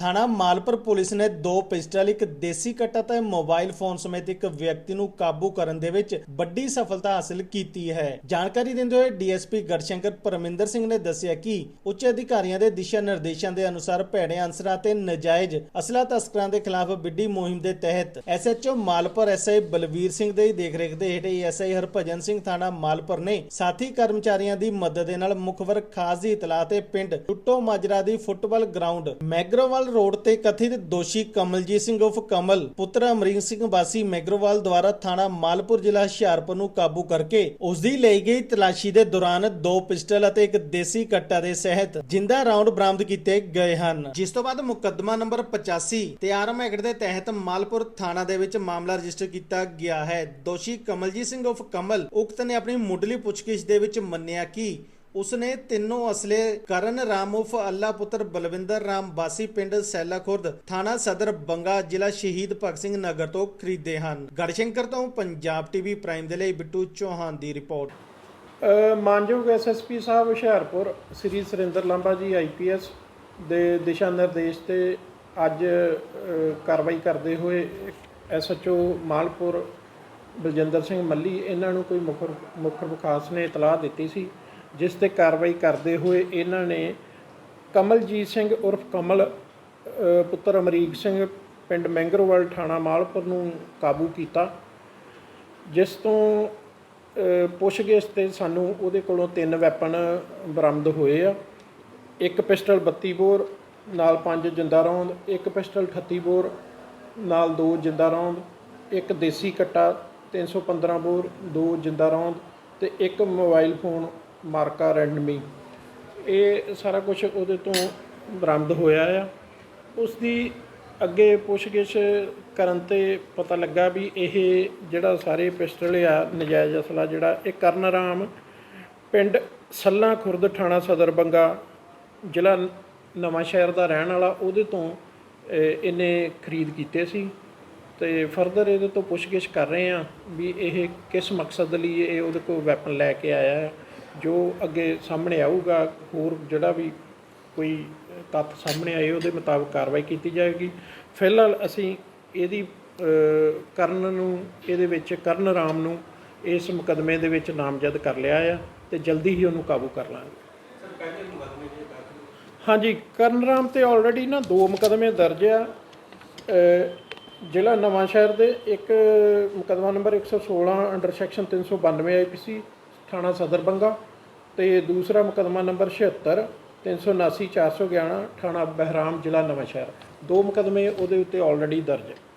ਥਾਣਾ ਮਾਲਪੁਰ ਪੁਲਿਸ ਨੇ ਦੋ ਪਿਸਟਲ, ਇੱਕ ਦੇਸੀ ਕੱਟਾ ਤੇ ਮੋਬਾਈਲ ਫੋਨ ਸਮੇਤ ਇੱਕ ਵਿਅਕਤੀ ਨੂੰ ਕਾਬੂ ਕਰਨ ਦੇ ਵਿੱਚ ਵੱਡੀ ਸਫਲਤਾ ਹਾਸਲ ਕੀਤੀ ਹੈ। ਜਾਣਕਾਰੀ ਦਿੰਦੇ ਹੋਏ ਡੀਐਸਪੀ ਗੜਸ਼ੰਕਰ ਪਰਮਿੰਦਰ ਸਿੰਘ ਨੇ ਦੱਸਿਆ ਕਿ ਉੱਚ ਅਧਿਕਾਰੀਆਂ ਦੇ ਦਿਸ਼ਾ ਨਿਰਦੇਸ਼ਾਂ ਦੇ ਅਨੁਸਾਰ ਭੈੜੇ ਅਨਸਰਾਂ ਤੇ ਨਜਾਇਜ਼ ਅਸਲਾ ਤਸਕਰਾਂ ਦੇ ਖਿਲਾਫ ਵਿੱਢੀ ਮੁਹਿੰਮ ਦੇ ਤਹਿਤ ਐਸਐਚਓ ਮਾਲਪੁਰ ਐਸਆਈ ਬਲਵੀਰ ਸਿੰਘ ਦੇ ਦੇਖਰੇਖ ਦੇ ਹੇਠ ਐਸਆਈ ਹਰਭਜਨ ਸਿੰਘ ਥਾਣਾ ਮਾਲਪੁਰ ਨੇ ਸਾਥੀ ਕਰਮਚਾਰੀਆਂ ਦੀ ਮਦਦ ਦੇ ਨਾਲ ਮੁਖਬਰ ਖਾਸ ਦੀ ਇਤਲਾਹ ਤੇ ਪਿੰਡ ਟੁੱਟੋ ਮਾਜਰਾ ਦੀ ਫੁੱਟਬਾਲ ਗਰਾਊਂਡ ਮੈਗਰੋਵਾਲ ਰੋਡ ਤੇ ਕਥਿਤ ਦੋਸ਼ੀ ਕਮਲਜੀਤ ਸਿੰਘ ਉਫ ਕਮਲ, ਪੁੱਤਰ ਅਮਰੀਕ ਸਿੰਘ ਵਾਸੀ ਮੈਗਰੋਵਾਲ ਦੁਆਰਾ ਥਾਣਾ ਮਾਲਪੁਰ ਜ਼ਿਲ੍ਹਾ ਹੁਸ਼ਿਆਰਪੁਰ ਨੂੰ ਕਾਬੂ ਕਰਕੇ ਉਸ ਦੀ ਲਈ ਗਈ ਤਲਾਸ਼ੀ ਦੇ ਦੌਰਾਨ ਦੋ ਪਿਸਟਲ ਅਤੇ ਇੱਕ ਦੇਸੀ ਕੱਟਾ ਦੇ ਸਹਿਤ ਜਿੰਦਾ ਰਾਉਂਡ ਬਰਾਮਦ ਕੀਤੇ ਗਏ ਹਨ। ਜਿਸ ਤੋਂ ਬਾਅਦ ਮੁਕੱਦਮਾ ਨੰਬਰ 85 ਤੇ ਆਰਮ ਐਕਟ ਦੇ ਤਹਿਤ ਮਾਲਪੁਰ ਥਾਣਾ ਦੇ ਵਿੱਚ ਮਾਮਲਾ ਰਜਿਸਟਰ ਕੀਤਾ ਗਿਆ ਹੈ। ਦੋਸ਼ੀ ਕਮਲਜੀਤ ਸਿੰਘ ਉਫ ਕਮਲ ਉਕਤ ਨੇ ਆਪਣੀ ਮੁੱਢਲੀ ਪੁੱਛਗਿੱਛ ਦੇ ਵਿੱਚ ਮੰਨਿਆ ਕਿ ਉਸਨੇ ਤਿੰਨੋਂ ਅਸਲੇ ਕਰਨ ਰਾਮ ਉਫ ਅੱਲਾ ਪੁੱਤਰ ਬਲਵਿੰਦਰ ਰਾਮ ਬਾਸੀ ਪਿੰਡ ਸੈਲਾ ਖੁਰਦ ਥਾਣਾ ਸਦਰ ਬੰਗਾ ਜ਼ਿਲ੍ਹਾ ਸ਼ਹੀਦ ਭਗਤ ਸਿੰਘ ਨਗਰ ਤੋਂ ਖਰੀਦੇ ਹਨ। ਗੜਸ਼ੰਕਰ ਤੋਂ ਪੰਜਾਬ ਟੀਵੀ ਪ੍ਰਾਈਮ ਦੇ ਲਈ ਬਿੱਟੂ ਚੌਹਾਨ ਦੀ ਰਿਪੋਰਟ। ਅ, ਮਾਨਯੋਗ ਐਸਐਸਪੀ ਸਾਹਿਬ ਹੁਸ਼ਿਆਰਪੁਰ ਸ੍ਰੀ ਸੁਰਿੰਦਰ ਲਾਂਬਾ ਜੀ ਆਈਪੀਐਸ ਦੇ ਦਿਸ਼ਾ ਨਿਰਦੇਸ਼ ਤੇ ਅੱਜ ਕਾਰਵਾਈ ਕਰਦੇ ਹੋਏ ਐਸਐਚਓ ਮਾਲਪੁਰ ਬਲਜਿੰਦਰ ਸਿੰਘ ਮੱਲੀ ਇਹਨਾਂ ਨੂੰ ਕੋਈ ਮੁਖਰ ਮੁਖਰ ਵਿਕਾਸ ਨੇ ਇਤਲਾਹ ਦਿੱਤੀ ਸੀ। ਜਿਸ ਤੇ ਕਾਰਵਾਈ ਕਰਦੇ ਹੋਏ ਇਹਨਾਂ ਨੇ ਕਮਲਜੀਤ ਸਿੰਘ ਉਰਫ ਕਮਲ ਪੁੱਤਰ ਅਮਰੀਕ ਸਿੰਘ ਪਿੰਡ ਮੈਂਗਰੋਵਾਲ ਥਾਣਾ ਮਾਲਪੁਰ ਨੂੰ ਕਾਬੂ ਕੀਤਾ, ਜਿਸ ਤੋਂ ਪੁੱਛਗਿੱਛ ਤੇ ਸਾਨੂੰ ਉਹਦੇ ਕੋਲੋਂ ਤਿੰਨ ਵੈਪਨ ਬਰਾਮਦ ਹੋਏ ਆ। ਇੱਕ ਪਿਸਟਲ 32 ਬੋਰ, ਨਾਲ ਪੰਜ ਜਿੰਦਾ ਰੌਂਦ, ਇੱਕ ਪਿਸਟਲ 38 ਬੋਰ, ਨਾਲ ਦੋ ਜਿੰਦਾ ਰੌਂਦ, ਇੱਕ ਦੇਸੀ ਕੱਟਾ 315 ਬੋਰ, ਦੋ ਜਿੰਦਾ ਰੌਂਦ ਤੇ ਇੱਕ ਮੋਬਾਈਲ ਫੋਨ ਮਾਰਕਾ ਰੈਂਡਮੀ। ਇਹ ਸਾਰਾ ਕੁਝ ਉਹਦੇ ਤੋਂ ਬਰਾਮਦ ਹੋਇਆ ਆ। ਉਸ ਦੀ ਅੱਗੇ ਪੁੱਛਗਿੱਛ ਕਰਨ ਤੇ ਪਤਾ ਲੱਗਾ ਵੀ ਇਹ ਜਿਹੜਾ ਸਾਰੇ ਪਿਸਟਲ ਆ, ਨਜਾਇਜ਼ ਅਸਲਾ ਜਿਹੜਾ, ਇਹ ਕਰਨ ਰਾਮ ਪਿੰਡ ਸੱਲਾ ਖੁਰਦ ਥਾਣਾ ਸਦਰ ਬੰਗਾ, ਜ਼ਿਲ੍ਹਾ ਨਵਾਂ ਸ਼ਹਿਰ ਦਾ ਰਹਿਣ ਵਾਲਾ, ਉਹਦੇ ਤੋਂ ਇਹਨੇ ਖਰੀਦ ਕੀਤੇ ਸੀ। ਤੇ ਫਰਦਰ ਇਹਦੇ ਤੋਂ ਪੁੱਛਗਿੱਛ ਕਰ ਰਹੇ ਆ ਵੀ ਇਹ ਕਿਸ ਮਕਸਦ ਲਈ ਇਹ ਉਹਦੇ ਕੋਲ ਵੈਪਨ ਲੈ ਕੇ ਆਇਆ ਹੈ ਜੋ ਅੱਗੇ ਸਾਹਮਣੇ ਆਊਗਾ ਹੋਰ ਜਿਹੜਾ ਵੀ ਕੋਈ ਤੱਥ ਸਾਹਮਣੇ ਆਏ ਉਹਦੇ ਮੁਤਾਬਕ ਕਾਰਵਾਈ ਕੀਤੀ ਜਾਏਗੀ। ਫਿਲਹਾਲ ਅਸੀਂ ਇਹਦੀ ਕਰਨ ਨੂੰ ਇਹਦੇ ਵਿੱਚ ਕਰਨ ਰਾਮ ਨੂੰ ਇਸ ਮੁਕਦਮੇ ਦੇ ਵਿੱਚ ਨਾਮਜ਼ਦ ਕਰ ਲਿਆ ਆ ਤੇ ਜਲਦੀ ਹੀ ਉਹਨੂੰ ਕਾਬੂ ਕਰ ਲਾਂਗੇ। ਹਾਂਜੀ ਕਰਨ ਰਾਮ ਤੇ ਆਲਰੇਡੀ ਨਾ ਦੋ ਮੁਕਦਮੇ ਦਰਜ ਆ। ਜ਼ਿਲ੍ਹਾ ਨਵਾਂ ਸ਼ਹਿਰ ਦੇ ਇੱਕ ਮੁਕਦਮਾ ਨੰਬਰ 116 ਅੰਡਰ ਸੈਕਸ਼ਨ 392 ਆਈਪੀਸੀ ਥਾਣਾ ਸਦਰ ਬੰਗਾ। ਤੇ ਦੂਸਰਾ ਮੁਕਦਮਾ ਨੰਬਰ 76 379 411 ਥਾਣਾ ਬਹਿਰਾਮ, ਜ਼ਿਲ੍ਹਾ ਨਵਾਂਸ਼ਹਿਰ। ਦੋ ਮੁਕਦਮੇ ਉਹਦੇ ਉੱਤੇ ਆਲਰੇਡੀ ਦਰਜ ਹੈ।